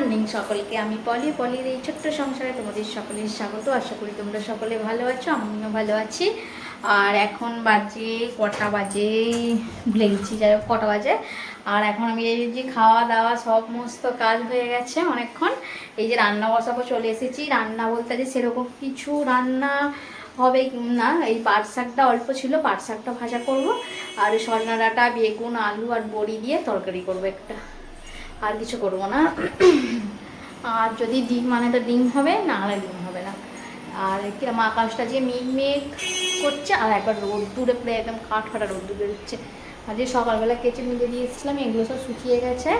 Morning সকলকে। আমি পলি, পলির এই ছোট্ট সংসারে তোমাদের সকলের স্বাগত। আশা করি তোমরা সকলে ভালো আছো, আমিও ভালো আছি। আর এখন বাজে কটা বাজে? ভুলে যাই হোক কটা বাজে। আর এখন আমি এই যে খাওয়া দাওয়া সমস্ত কাজ হয়ে গেছে অনেকক্ষণ। এই যে রান্না বসাবো চলে এসেছি। রান্না বলতে যে সেরকম কিছু রান্না হবে না, এই পাট শাকটা অল্প ছিল, পাট শাকটা ভাজা করব। আর সজনা ডাঁটা বেগুন, আলু আর বড়ি দিয়ে তরকারি করব একটা। আর কিছু করব না। আর যদি ডিম মানে তো ডিম হবে, না হলে ডিম হবে না। আর কিরম আকাশটা যে মেঘ মেঘ করছে, আর একবার রোদ দূরে পুরো একদম কাঠ ফাটা রোদ দূরে হচ্ছে আর যে সকালবেলা কেচে মিলে দিয়েছিলাম এগুলো সব শুকিয়ে গেছে।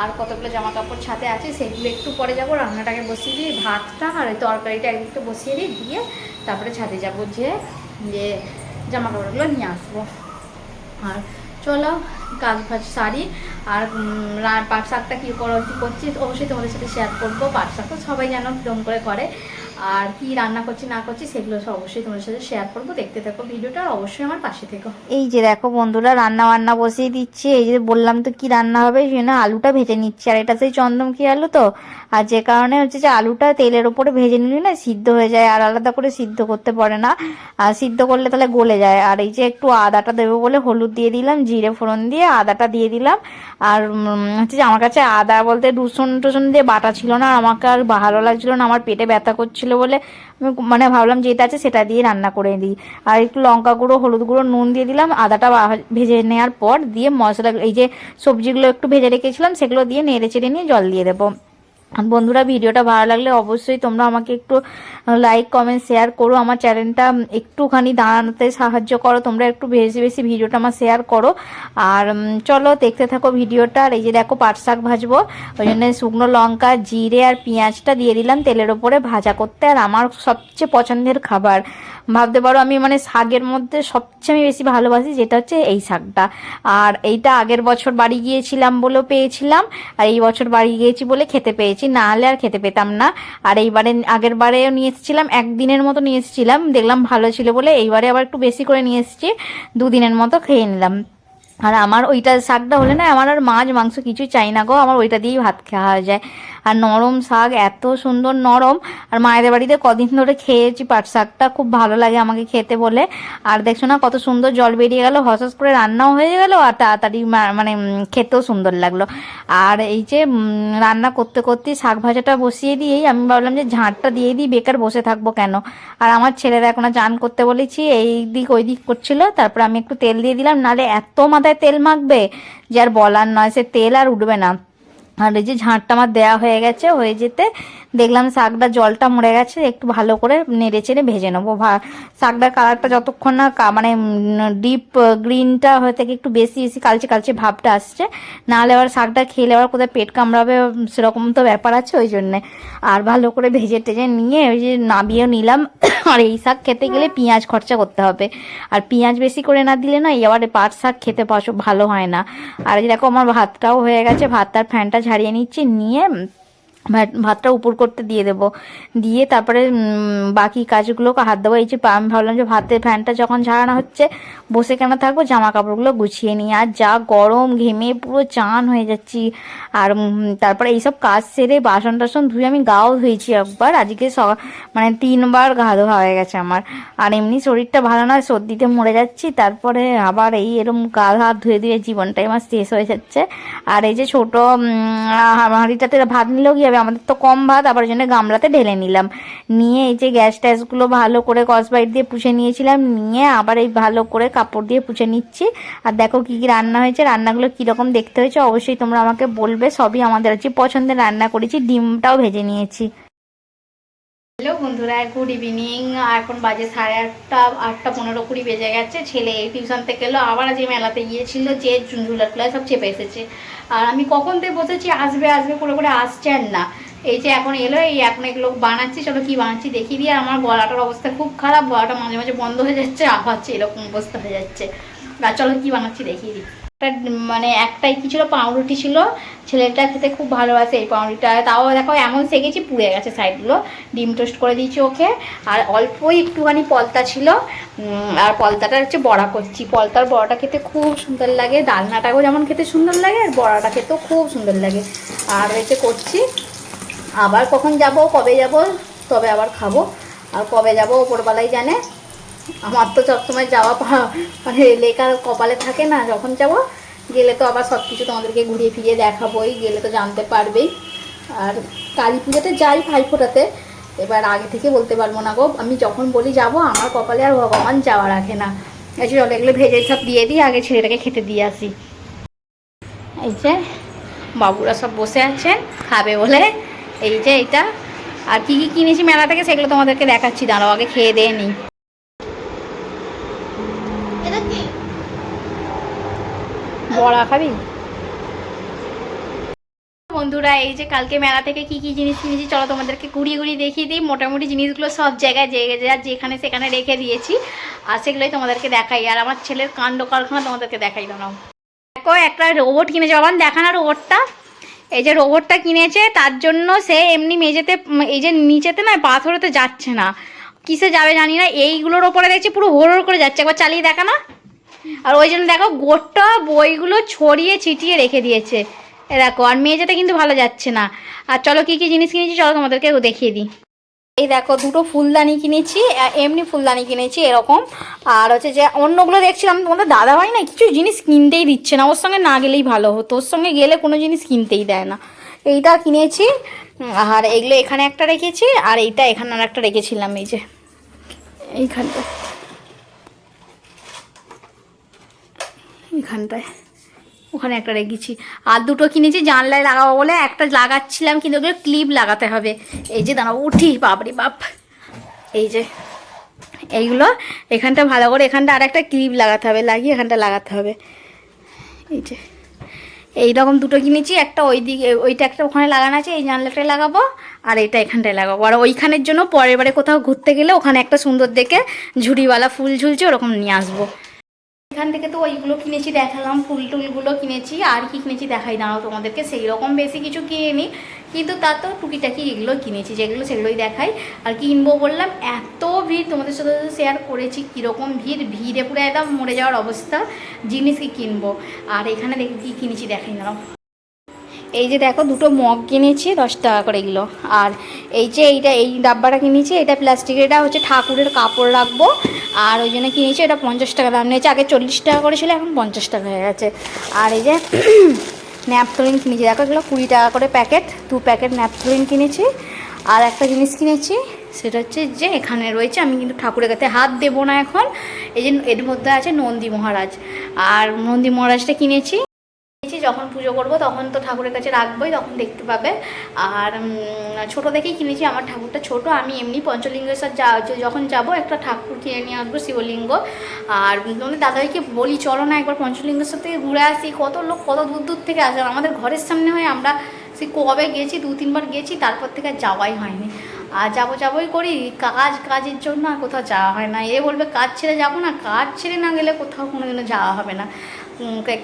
আর কতগুলো জামা কাপড় ছাতে আছে, সেগুলো একটু পরে যাব, রান্নাটাকে বসিয়ে দিই ভাতটা আর তরকারিটা একটু বসিয়ে দিই দিয়ে তারপরে ছাদে যাব যে যে জামা কাপড়গুলো নিয়ে আসব। আর চলো, কাজ ফাজ সারি। আর পাট শাকটা কী করো কী করছি, অবশ্যই তোমাদের সাথে শেয়ার করব। পাট তো সবাই যেন ফিরম করে করে। আর কি রান্না করছি, না করছি, সেগুলো অবশ্যই তোমাদের সাথে শেয়ার করব। দেখতে থাকো ভিডিওটা আর অবশ্যই আমার পাশে থেকো। এই যে দেখো বন্ধুরা, রান্না বান্না বসিয়ে দিচ্ছি। এই যে বললাম তো কি রান্না হবে, সেই জন্য আলুটা ভেজে নিচ্ছি। আর এটা সেই চন্দ্রমুখী আলু তো। আর যে কারণে হচ্ছে যে আলুটা তেলের ওপরে ভেজে নিলে না সিদ্ধ হয়ে যায়, আর আলাদা করে সিদ্ধ করতে পারে না। আর সিদ্ধ করলে তাহলে গলে যায়। আর এই যে একটু আদাটা দেবো বলে হলুদ দিয়ে দিলাম, জিরে ফোড়ন দিয়ে আদাটা দিয়ে দিলাম। আর হচ্ছে যে আমার কাছে আদা বলতে রসুন টুসুন দিয়ে বাটা ছিল না, আর আমাকে আর ভালো লাগছিল না, আমার পেটে ব্যথা করছিল। বলে আমি মানে ভাবলাম যেটা আছে সেটা দিয়ে রান্না করে দিই। আর একটু লঙ্কা গুঁড়ো, হলুদ গুঁড়ো, নুন দিয়ে দিলাম। আদাটা ভেজে নেওয়ার পর দিয়ে মশলা এই যে সবজিগুলো একটু ভেজে রেখেছিলাম, সেগুলো দিয়ে নেড়ে চেড়ে নিয়ে জল দিয়ে দেবো। বন্ধুরা, ভিডিওটা ভালো লাগলে অবশ্যই তোমরা আমাকে একটু লাইক কমেন্ট শেয়ার করো। আমার চ্যানেলটা একটুখানি দাঁড়ানোতে সাহায্য করো। তোমরা একটু বেশি বেশি ভিডিওটা আমার শেয়ার করো। আর চলো দেখতে থাকো ভিডিওটা। আর এই যে দেখো পাট শাক ভাজবো। ওই জন্য শুকনো লঙ্কা, জিরে আর পেঁয়াজটা দিয়ে দিলাম তেলের ওপরে ভাজা করতে। আর আমার সবচেয়ে পছন্দের খাবার। ভাবতে পারো আমি মানে শাকের মধ্যে সবচেয়ে আমি বেশি ভালোবাসি যেটা হচ্ছে এই শাকটা। আর এইটা আগের বছর বাড়ি গিয়েছিলাম বলেও পেয়েছিলাম। আর এই বছর বাড়ি গিয়েছি বলে খেতে পেয়েছি। না হলে আর খেতে পেতাম না। আর এইবারে, আগের বারেও নিয়ে এসেছিলাম, একদিনের মতো নিয়ে এসেছিলাম, দেখলাম ভালো ছিল বলে এইবারে আবার একটু বেশি করে নিয়ে এসেছি, দুদিনের মতো খেয়ে নিলাম। আর আমার ওইটা শাকটা হলে না আমার আর মাছ, মাংস কিছু চাই না গো। আমার ওইটা দিয়েই ভাত খাওয়া যায়। আর নরম শাক, এত সুন্দর নরম। আর মায়েদের বাড়িতে কদিন ধরে খেয়েছি পাট শাকটা, খুব ভালো লাগে আমাকে খেতে বলে। আর দেখছ না কত সুন্দর জল বেরিয়ে গেল হসাস করে রান্নাও হয়ে গেল, আর তাড়াতাড়ি মানে খেতেও সুন্দর লাগল। আর এই যে রান্না করতে করতে শাক ভাজাটা বসিয়ে দিয়েই আমি ভাবলাম যে ঝাঁটটা দিয়ে দিই, বেকার বসে থাকব কেন? আর আমার ছেলেরা এখন চান করতে বলেছি, এই দিক ওই দিক করছিল। তারপর আমি একটু তেল দিয়ে দিলাম নালে এত মাথায় তেল মাখবে? যার বলার নয় সে তেল আর উঠবে না। আর এই যে ঝাঁটটা আমার দেওয়া হয়ে গেছে, হয়ে যেতে দেখলাম শাকটা জলটা মরে গেছে, একটু ভালো করে নেড়ে চেড়ে ভেজে নেব। শাকটার কালারটা যতক্ষণ না মানে ডিপ গ্রিনটা হয়ে থেকে একটু বেশি বেশি কালচে কালচে ভাবটা আসছে, নাহলে আবার শাকটা খেলে আবার কোথায় পেট কামড়াবে, সেরকম তো ব্যাপার আছে ওই জন্যে। আর ভালো করে ভেজে টেজে নিয়ে ওই যে নাবিয়ে নিলাম। আর এই শাক খেতে গেলে পেঁয়াজ খরচা করতে হবে। আর পেঁয়াজ বেশি করে না দিলে না এবারে পাট শাক খেতে পাশো ভালো হয় না। আর এই দেখো আমার ভাতটাও হয়ে গেছে ভাতটার ফ্যানটা ঝাড়িয়ে নিচ্ছি নিয়ে ভাতটা উপর করতে দিয়ে দেবো। দিয়ে তারপরে বাকি কাজগুলোকে হাত দেবো এই যে আমি ভাবলাম যে ভাতের ফ্যানটা যখন ঝাড়ানো হচ্ছে, বসে কেন থাকব? জামা কাপড়গুলো গুছিয়ে নিয়ে আর যা গরম ঘেমে পুরো চান হয়ে যাচ্ছি। আর তারপরে এইসব কাজ সেরে বাসন টাসন ধুয়ে আমি গাও ধুয়েছি একবার। আজকে মানে তিনবার গা ধোয়া হয়ে গেছে আমার। আর এমনি শরীরটা ভালো নয়, সর্দিতে মরে যাচ্ছি। তারপরে আবার এই এরম গা হাত ধুয়ে ধুয়ে জীবনটাই আমার শেষ হয়ে যাচ্ছে। আর এই যে ছোট হাঁড়িটাতে ভাত নিলেও কি হবে? আমাদের তো কম ভাত, আবার জন্য গামলাতে ঢেলে নিলাম। নিয়ে এই যে গ্যাস ট্যাসগুলো ভালো করে কসবাইট দিয়ে পুষে নিয়েছিলাম, নিয়ে আবার এই ভালো করে কাপড় দিয়ে পুষে নিচ্ছি। আর দেখো কি কি রান্না হয়েছে, রান্নাগুলো কীরকম দেখতে হয়েছে অবশ্যই তোমরা আমাকে বলবে, সবই আমাদের আছে পছন্দের রান্না করেছি, ডিমটাও ভেজে নিয়েছি। হ্যালো বন্ধুরা গুড ইভিনিং এখন বাজে সাড়ে আটটা আটটা পনেরো কুড়ি বেজে গেছে। ছেলে টিউশন থেকে এলো, আবার আজকে মেলাতে গিয়েছিল যে ঝুলা টুলা সব চেপে এসেছে। আর আমি কখন থেকে বসেছি, আসবে আসবে, করে করে আসছে না। এই যে এখন এলো, এই এখন এগুলো বানাচ্ছি, চলো কি বানাচ্ছি দেখিয়ে দিয়ে আমার গলাটার অবস্থা খুব খারাপ, গলাটা মাঝে মাঝে বন্ধ হয়ে যাচ্ছে, আবার এরকম অবস্থা হয়ে যাচ্ছে। আর চলো কি বানাচ্ছি দেখিয়ে দিই। একটা মানে একটাই কি ছিল? পাউরুটি ছিল। ছেলেটা খেতে খুব ভালোবাসে এই পাউরুটিটা। তাও দেখো এমন সেকেছি পুড়ে গেছে সাইডগুলো। ডিম টোস্ট করে দিয়েছি ওকে। আর অল্পই একটুখানি পলতা ছিল। আর পলতাটা হচ্ছে বড়া করছি। পলতার বড়াটা খেতে খুব সুন্দর লাগে। ডালনাটাও যেমন খেতে সুন্দর লাগে, আর বড়াটা খেতেও খুব সুন্দর লাগে। আর হচ্ছে করছি। আবার কখন যাব, কবে যাব, তবে আবার খাব। আর কবে যাব ওপরবেলায় জানে। আমার তো সবসময় যাওয়া মানে লেখার কপালে থাকে না, যখন যাব গেলে তো আবার সব কিছু তোমাদেরকে ঘুরিয়ে ফিরিয়ে দেখাবোই, গেলে তো জানতে পারবেই। আর কালী পুজোতে যাই ভাই ফোটাতে, এবার আগে থেকে বলতে পারব না গো, আমি যখন বলি যাব, আমার কপালে আর ভগবান যাওয়া রাখে না। এই যে চলো এগুলো ভেজে সব দিয়ে দিই, আগে ছেলেটাকে খেতে দিয়ে আসি। এই যে বাবুরা সব বসে আছেন, খাবে বলে। এই যে এটা আর কি কি কিনেছি মেলা থেকে, সেগুলো তোমাদেরকে দেখাচ্ছি, দাঁড়াও আগে খেয়ে দিয়ে নিই। বড়া খাবি? বন্ধুরা, এই যে কালকে মেলা থেকে কি কি জিনিস কিনেছি, চলো তোমাদেরকে ঘুরিয়ে ঘুরিয়ে দেখিয়ে দিই। মোটামুটি জিনিসগুলো সব জায়গায় যে যা- যেখানে সেখানে রেখে দিয়েছি। আর সেগুলোই তোমাদেরকে দেখাই। আর আমার ছেলের কাণ্ড কারখানা তোমাদেরকে দেখাই দাঁড়াও দেখো, একটা রোবট কিনেছে। বাবান, দেখা না রোবটটা এই যে রোবটটা কিনেছে, তার জন্য সে এমনি মেঝেতে, এই যে নিচেতে না পাথরেতে যাচ্ছে না। কিসে যাবে জানি না। এইগুলোর ওপরে দেখছি পুরো হোর করে যাচ্ছে। একবার চালিয়ে দেখা না? আর ওই জন্য দেখো গোটা বইগুলো ছড়িয়ে ছিটিয়ে রেখে দিয়েছে। এ দেখো, আর মেয়ে যেতে কিন্তু ভালো যাচ্ছে না। আর চলো কি কি জিনিস কিনেছি, চলো তোমাদেরকে দেখিয়ে দিই। এই দেখো, দুটো ফুলদানি কিনেছি এমনি ফুলদানি কিনেছি এরকম। আর হচ্ছে যে অন্যগুলো দেখছিলাম, তোমাদের দাদা ভাই না কিছু জিনিস কিনতেই দিচ্ছে না, ওর সঙ্গে না গেলেই ভালো হতো। ওর সঙ্গে গেলে কোনো জিনিস কিনতেই দেয় না। এইটা কিনেছি, আর এগুলো এখানে একটা রেখেছি, আর এইটা এখানে আর একটা রেখেছিলাম, এই যে। এইখানটা। এখানটায়। ওখানে একটা রেখেছি। আর দুটো কিনেছি, জানলায় লাগাবো বলে একটা লাগাচ্ছিলাম, কিন্তু ওগুলো ক্লিপ লাগাতে হবে। এই যে দাঁড়াও, উঠি, বাপরে বাপ। এই যে, এইগুলো এখানটা ভালো করে, এখানটা আর একটা ক্লিপ লাগাতে হবে, লাগিয়ে এখানটা লাগাতে হবে। এই যে এই রকম দুটো কিনেছি, একটা ওই দিকে ওইটা একটা ওখানে লাগানো আছে, এই জানলাটায় লাগাবো, আর এইটা এখানটায় লাগাবো। আর ওইখানের জন্য পরের বারে কোথাও ঘুরতে গেলে ওখানে একটা সুন্দর দেখে ঝুড়িওয়ালা ফুল ঝুলছে, ওরকম নিয়ে আসব। এখান থেকে তো ওইগুলো কিনেছি, দেখালাম, ফুল টুলগুলো কিনেছি, আর কি কিনেছি দেখাই, দাঁড়াও তোমাদেরকে সেই রকম বেশি কিছু কিনিনি। কিন্তু তা তো টুকিটাকি এগুলো কিনেছি, যেগুলো সেগুলোই দেখাই। আর কিনবো বললাম, এত ভিড়, তোমাদের সাথে শেয়ার করেছি, কীরকম ভিড়, ভিড়ে পুরো একদম মরে যাওয়ার অবস্থা, জিনিস কি কিনবো? আর এখানে দেখি কী কিনেছি, দেখাই, দাঁড়াও। এই যে দেখো, দুটো মগ কিনেছি, দশ টাকা করে এগুলো। আর এই যে এইটা, এই ডাব্বাটা কিনেছি, এটা প্লাস্টিকের এটা হচ্ছে ঠাকুরের কাপড় রাখব। আর ওই জন্য কিনেছি, এটা পঞ্চাশ টাকা দাম নিয়েছে। আগে চল্লিশ টাকা করে ছিল এখন পঞ্চাশ টাকা হয়ে গেছে। আর এই যে ন্যাপথলিন কিনেছি। দেখো, এগুলো কুড়ি টাকা করে প্যাকেট, দু প্যাকেট ন্যাপথলিন কিনেছি। আর একটা জিনিস কিনেছি, সেটা হচ্ছে যে এখানে রয়েছে, আমি কিন্তু ঠাকুরের কাছে হাত দেবো না এখন। এই যে এর মধ্যে আছে নন্দী মহারাজ। আর নন্দী মহারাজটা কিনেছি যখন পুজো করব তখন তো ঠাকুরের কাছে রাখবোই, তখন দেখতে পাবে। আর ছোট দেখেই কিনেছি, আমার ঠাকুরটা ছোট, আমি এমনি পঞ্চলিঙ্গেশ্বর যা যখন যাব একটা ঠাকুর কিনে নিয়ে আসব, শিবলিঙ্গ। আর তোমাদের দাদাভাইকে বলি, চলো না একবার পঞ্চলিঙ্গেশ্বর থেকে ঘুরে আসি, কত লোক কত দূর দূর থেকে আসে। আমাদের ঘরের সামনে হয়ে, আমরা সে কবে গেছি, দু তিনবার গেছি, তারপর থেকে আর যাওয়াই হয়নি। আর যাব যাবোই করি। কাজ, কাজের জন্য আর কোথাও যাওয়া হয় না। এ বলবে, কাজ ছেড়ে যাব না? কাজ ছেড়ে না গেলে কোথাও কোনো দিনও যাওয়া হবে না।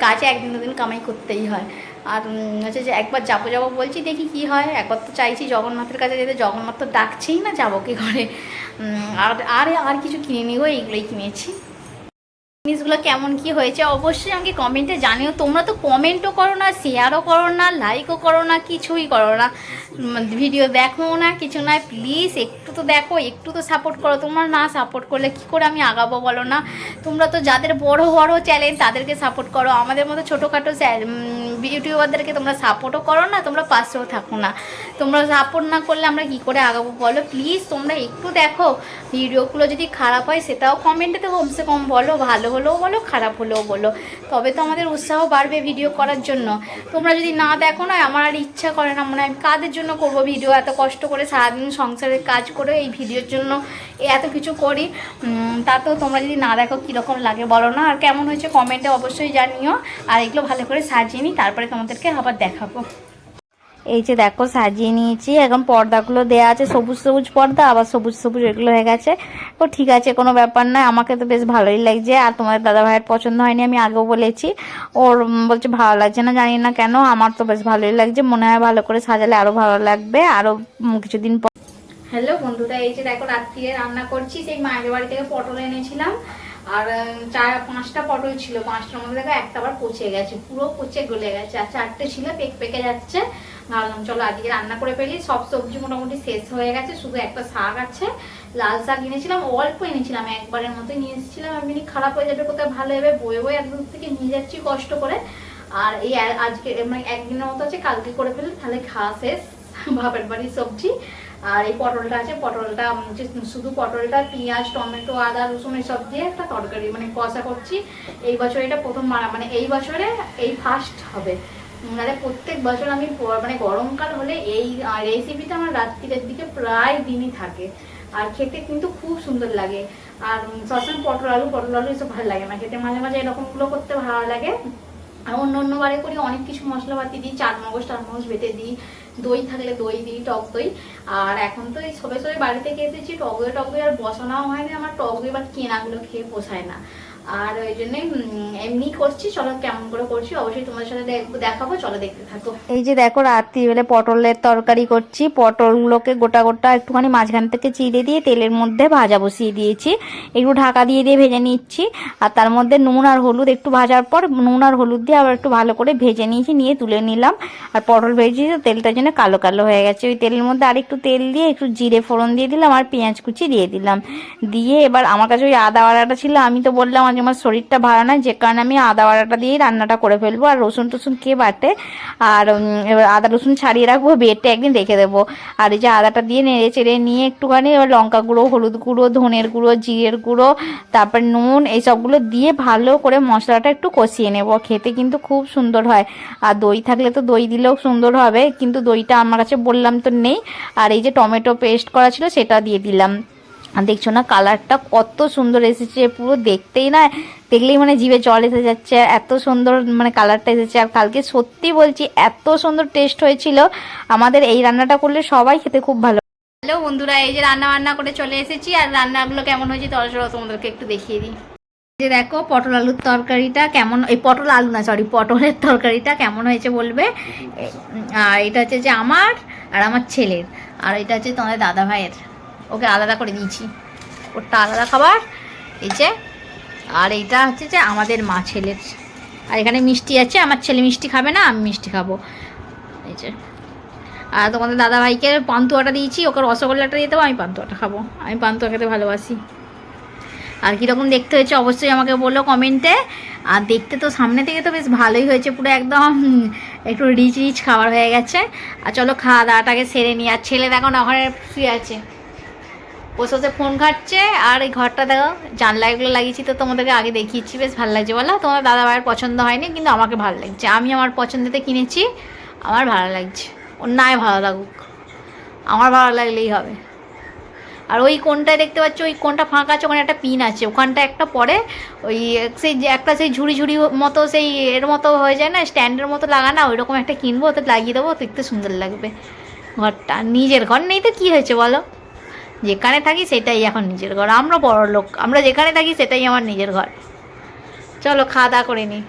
কাজে একদিন দুদিন কামাই করতেই হয়। আর হচ্ছে যে একবার যাব যাব বলছি, দেখি কি হয়। একবার তো চাইছি জগন্নাথের কাছে যেতে। জগন্নাথ তো ডাকছেই না যাব কি করে? আর আর আর কিছু কিনে নিব? এইগুলোই কিনেছি। জিনিসগুলো কেমন কি হয়েছে, অবশ্যই আমাকে কমেন্টে জানিও। তোমরা তো কমেন্টও করো না শেয়ারও করো না লাইকও করো না, কিছুই করো না। ভিডিও দেখো না, কিছু না প্লিজ একটু তো দেখো, একটু তো সাপোর্ট করো। তোমরা না সাপোর্ট করলে কি করে আমি আগাবো বলো না? তোমরা তো যাদের বড় বড় চ্যালেঞ্জ তাদেরকে সাপোর্ট করো। আমাদের মতো ছোটোখাটো ইউটিউবারদেরকে তোমরা সাপোর্টও করো না তোমরা পাশেও থাকো না। তোমরা সাপোর্ট না করলে আমরা কি করে আগাবো বলো? প্লিজ তোমরা একটু দেখো ভিডিওগুলো যদি খারাপ হয় সেটাও কমেন্টে তো কমসে কম বলো ভালো হলেও বলো খারাপ হলেও বলো। তবে তো আমাদের উৎসাহ বাড়বে ভিডিও করার জন্য। তোমরা যদি না দেখো না আমার আর ইচ্ছা করে না মনে হয় কাদের জন্য করব ভিডিও এত কষ্ট করে সারাদিন সংসারের কাজ করে এই ভিডিওর জন্য এত কিছু করি। উম, তা তো তোমরা যদি না দেখো কীরকম লাগে বলো না? আর কেমন হয়েছে কমেন্টে অবশ্যই জানিও। আর এগুলো ভালো করে সাজিয়ে নিই তারপরে তোমাদেরকে আবার দেখাবো। এই যে দেখো সাজিয়ে নিয়েছি। এখন পর্দাগুলো দেয়া আছে সবুজ সবুজ পর্দা আবার সবুজ সবুজ এগুলো হয়ে গেছে। ও ঠিক আছে কোনো ব্যাপার নয় আমাকে তো বেশ ভালোই লাগছে। আর তোমাদের দাদা ভাইয়ের পছন্দ হয়নি আমি আগেও বলেছি। ওর বলছে ভালো লাগছে না জানি না কেন আমার তো বেশ ভালোই লাগছে। মনে হয় ভালো করে সাজালে আরও ভালো লাগবে। আরও উম, কিছুদিন পর হ্যালো বন্ধুরা এই যে দেখো রাত্রিরে রান্না করছি সেই মায়ের বাড়ি থেকে পটল এনেছিলাম। আর চার, পাঁচটা পটল ছিল, পাঁচটার মধ্যে দেখো একটা আবার পচে গেছে, পুরো পচে গলে গেছে। আর চারটে ছিল, পেক পেকে যাচ্ছে। ভাবলাম, চলো আজকে রান্না করে ফেলি। সব সবজি মোটামুটি শেষ হয়ে গেছে, শুধু একটা শাক আছে। লাল শাক এনেছিলাম, অল্প এনেছিলাম, একবারের মতোই নিয়ে এসেছিলাম। বলি খারাপ হয়ে যাবে কোথায়, ভালো হবে। বয়ে বয়ে একদম থেকে নিয়ে যাচ্ছি কষ্ট করে। আর এই আজকে মানে একদিনের মতো আছে, কালকে করে ফেলি তাহলে খাওয়া শেষ। বাপের বাড়ির সবজি। আর এই পটলটা আছে, পটলটা শুধু পটলটা, পেঁয়াজ, টমেটো, আদা, রসুন সব দিয়ে একটা তরকারি মানে কষা করছি। এই বছর এটা প্রথম মানে এই বছরে এই ফার্স্ট হবে। মানে প্রত্যেক বছর আমি মানে গরমকাল হলে এই রেসিপিটা আমার রাত্রিরের দিকে প্রায় দিনই থাকে। আর খেতে কিন্তু খুব সুন্দর লাগে। আর সবসময় পটল, আলু পটল, আলু এসব ভালো লাগে না খেতে। মাঝে মাঝে এরকমগুলো করতে ভালো লাগে। আর অন্য অন্য বারে করি, অনেক কিছু মশলাপাতি দিই, চার মগজ টার মগজ বেটে দিই। দই থাকলে দই দিই, টক দই। আর এখন তো এই সবে সবে বাড়িতে খেয়ে দিচ্ছি টক দই টক দই আর বসানোও হয়নি, আমার টক দই বা কেনাগুলো খেয়ে পোষায় না। আর ওই জন্যই এমনি করছি, চলো কেমন করে করছি, অবশ্যই তোমাদের সাথে দেখ- দেখাবো, চলো দেখতে থাকো। এই যে দেখো রাত্রিবেলা পটলের তরকারি করছি, পটলগুলোকে গোটা গোটা একটুখানি মাঝখান থেকে চিড়ে দিয়ে তেলের মধ্যে ভাজা বসিয়ে দিয়েছি। একটু ঢাকা দিয়ে দিয়ে ভেজে নিচ্ছি, আর তার মধ্যে নুন আর হলুদ একটু ভাজার পর নুন আর হলুদ দিয়ে আবার একটু ভালো করে ভেজে নিয়েছি, নিয়ে তুলে নিলাম। আর পটল ভেজেছি তো তেলটার জন্য কালো কালো হয়ে গেছে। ওই তেলের মধ্যে আর একটু তেল দিয়ে একটু জিরে ফোড়ন দিয়ে দিলাম, আর পেঁয়াজ কুচি দিয়ে দিলাম। দিয়ে এবার আমার কাছে ওই আদা বাড়াটা ছিল, আমি তো বললাম আজ আমার শরীরটা ভালো না যে কারণে আমি আদা বাড়াটা দিয়েই রান্নাটা করে ফেলব। আর রসুন টসুন কে বাটে? আর এবার আদা রসুন ছাড়িয়ে রাখব, বেটে একদিন রেখে দেবো। আর এই যে আদাটা দিয়ে নেড়ে চেড়ে নিয়ে একটুখানি এবার লঙ্কা গুঁড়ো, হলুদ গুঁড়ো, ধনের গুঁড়ো, জিরের গুঁড়ো, তারপর নুন, এই সবগুলো দিয়ে ভালো করে মশলাটা একটু কষিয়ে নেব। খেতে কিন্তু খুব সুন্দর হয়। আর দই থাকলে তো দই দিলেও সুন্দর হবে, কিন্তু দইটা আমার কাছে বললাম তো নেই। আর এই যে টমেটো পেস্ট করা ছিল সেটা দিয়ে দিলাম। দেখছ না কালারটা কত সুন্দর এসেছে পুরো দেখতেই না দেখলেই মানে জিভে জল এসে যাচ্ছে এত সুন্দর মানে কালারটা এসেছে। আর কালকে সত্যি বলছি এত সুন্দর টেস্ট হয়েছিল। আমাদের এই রান্নাটা করলে সবাই খেতে খুব ভালো। হ্যালো বন্ধুরা এই যে রান্না বান্না করে চলে এসেছি আর রান্নাগুলো কেমন হয়েছে চলো তোমাদেরকে একটু দেখিয়ে দিই। যে দেখো পটল আলুর তরকারিটা কেমন এই পটল আলু না সরি পটলের তরকারিটা কেমন হয়েছে বলবে? আর এটা হচ্ছে যে আমার আর আমার ছেলের আর এটা হচ্ছে তোমাদের দাদা ভাইয়ের ওকে আলাদা করে দিয়েছি। ওরটা আলাদা খাবার, এই যে, আর এইটা হচ্ছে যে আমাদের মা ছেলের। আর এখানে মিষ্টি আছে, আমার ছেলে মিষ্টি খাবে না, আমি মিষ্টি খাব। এই যে, আর তোমাদের দাদা ভাইকে পান্তুয়াটা দিয়েছি, ওকে রসগোল্লাটা দিয়ে দেবো, আমি পান্তুয়াটা খাব। আমি পান্তুয়া খেতে ভালোবাসি। আর কীরকম দেখতে হয়েছে অবশ্যই আমাকে বলল কমেন্টে। আর দেখতে তো সামনে থেকে তো বেশ ভালোই হয়েছে, পুরো একদম একটু রিচ রিচ খাবার হয়ে গেছে। আর চলো খাওয়া দাওয়াটাকে সেরে নিই। আর ছেলে দেখো না ওখানে শুয়ে আছে। বসে বসে ফোন ঘাটছে, আর এই ঘরটা দেখো জানলা এগুলো লাগিয়েছি তো তোমাদেরকে আগে দেখিয়েছি, বেশ ভালো লাগছে বলো। তোমার দাদা ভাইয়ের পছন্দ হয়নি, কিন্তু আমাকে ভালো লাগছে। আমি আমার পছন্দতে কিনেছি, আমার ভালো লাগছে। ওর নাই ভালো লাগুক। আমার ভালো লাগলেই হবে। আর ওই কোনটায় দেখতে পাচ্ছ, ওই কোনটা ফাঁকা আছে, ওখানে একটা পিন আছে। ওখানটা একটা পরে ওই সেই একটা সেই ঝুড়ি ঝুড়ি মতো, সেই এর মতো হয়ে যায় না, স্ট্যান্ডের মতো লাগানো, ওইরকম একটা কিনবো, ওতে লাগিয়ে দেবো দেখতে সুন্দর লাগবে ঘরটা। নিজের ঘর নেই তো কী হয়েছে বলো? যেখানে থাকি সেটাই এখন নিজের ঘর। আমরা বড় লোক আমরা যেখানে থাকি সেটাই আমার নিজের ঘর। চলো খাওয়া দাওয়া করে নিই